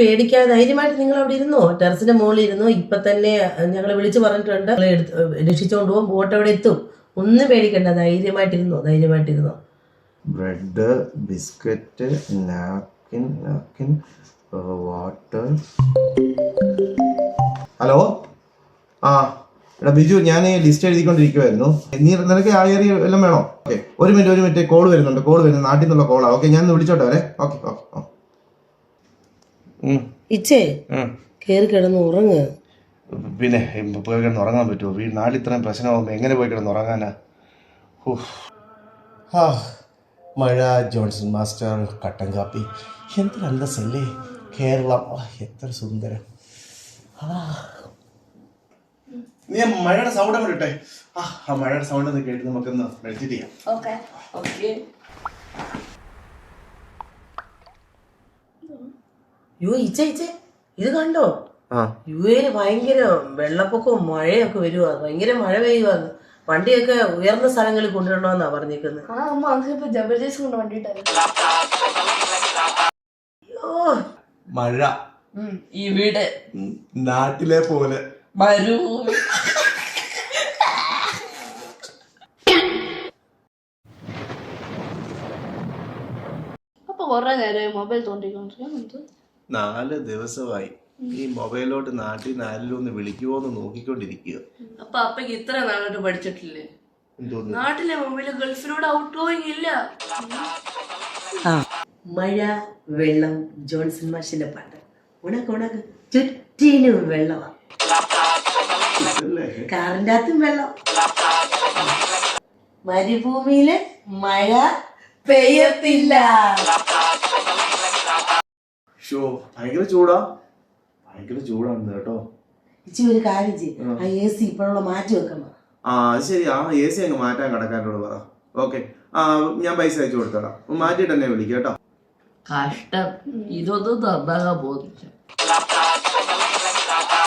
പേടിക്കാതെ ധൈര്യമായിട്ട് നിങ്ങൾ അവിടെ ഇരുന്നോ? ടെറസിന്റെ മുകളിൽ ഇരുന്നോ? ഇപ്പൊ തന്നെ ഞങ്ങൾ വിളിച്ചു പറഞ്ഞിട്ടുണ്ട്. രക്ഷിച്ചുകൊണ്ട് പോകും ബോട്ട് അവിടെ എത്തും. ഒന്നും പേടിക്കണ്ട. ധൈര്യമായിട്ടിരുന്നോ ധൈര്യമായിട്ടിരുന്നോ bread biscuit napkin napkin water. Hello? ആ എടാ ബിജു ഞാൻ ലിസ്റ്റ് എഴുതിക്കൊണ്ടിരിക്കുവായിരുന്നു. നീ നിനക്ക് ആ എല്ലാം വേണോ? ഓക്കെ ഒരു മിനിറ്റ് ഒരു മിനിറ്റ്. കോൾ വരുന്നുണ്ട് കോൾ വരുന്നു. നാട്ടിൽ നിന്നുള്ള കോളാണ് ഓക്കെ ഞാൻ വിളിച്ചോട്ടെ വരെ ഓക്കെ ഓക്കെ ഇച്ചേ കേറി കിടന്ന് ഉറങ്ങ്. പിന്നെ പോയി കിടന്ന് ഉറങ്ങാൻ പറ്റുമോ? വീട് നാട്ടിൽ ഇത്രയും പ്രശ്നമാകുമ്പോൾ എങ്ങനെ പോയി കിടന്ന് ഉറങ്ങാനാ? ആ മഴ ജോൺസൺ മാസ്റ്റർ കട്ടൻ കാപ്പി. എന്ത് സെല്ലേ? കേരളം. എത്ര സുന്ദരം. ആ. നീ ആ മഴയുടെ സൗണ്ട് അങ്ങോട്ട് ഇട്ടെ. ആ മഴയുടെ സൗണ്ട് ഒന്ന് കേട്ട് നമുക്കൊന്ന് മെഡിറ്റേറ്റ് ചെയ്യാം. ഓക്കെ യോ ഇച്ചേ ഇച്ചേ ഇത് കണ്ടോ? ആ. യു എയിൽ ഭയങ്കര വെള്ളപ്പൊക്കവും മഴയൊക്കെ വരുവാ. ഭയങ്കര മഴ പെയ്യുവാന്ന് വണ്ടിയൊക്കെ ഉയർന്ന സ്ഥലങ്ങളിൽ കൊണ്ടുവരണമെന്നാ പറഞ്ഞേക്കുന്നത് അയ്യോ മഴ. ഇവിടെ വീട് നാട്ടിലെ പോലെ. അപ്പൊ കൊറേ നേരം മൊബൈൽ തോണ്ടിക്കൊണ്ടിരിക്കാൻ നാല് ദിവസമായി ഈ മൊബൈലോട്ട് നാട്ടിൽ നാലിലൊന്ന് വിളിക്കുമോ എന്ന് നോക്കിക്കൊണ്ടിരിക്കുക. അപ്പൊ അപ്പക്ക് ഇത്ര നാളോട്ട് പഠിച്ചിട്ടില്ലേ? നാട്ടിലെ മൊബൈൽ ഗൾഫിലൂടെ ഔട്ട് ഗോയിങ് ഇല്ല. ആ. മഴ വെള്ളം ജോൺസൺ മാഷിന്റെ പാട്ട്. ഉണക്ക് ഉണക്ക്. ചുറ്റിനും വെള്ളമാ കാറിന്റെ അകത്തും വെള്ളം. മരുഭൂമിയിൽ മഴ പെയ്യത്തില്ല. ഷോ ഭയങ്കര ചൂടാ. ഭയങ്കര ചൂടാണ് കേട്ടോ. ഇച്ചി ഒരു കാര്യം ചെയ്യും. ആ. എ സി ഇപ്പോഴുള്ള മാറ്റി വെക്കണം ആ ശരി. ആ എ സി അങ്ങ് മാറ്റാൻ കടക്കാരോട് പറ. ഓക്കെ. ആ ഞാൻ പൈസ അയച്ചു കൊടുത്തോളാം മാറ്റിയിട്ട് തന്നെ വിളിക്കാം കേട്ടോ. കഷ്ടം. ഇതൊന്നും നന്നാകാൻ പോകുന്നില്ല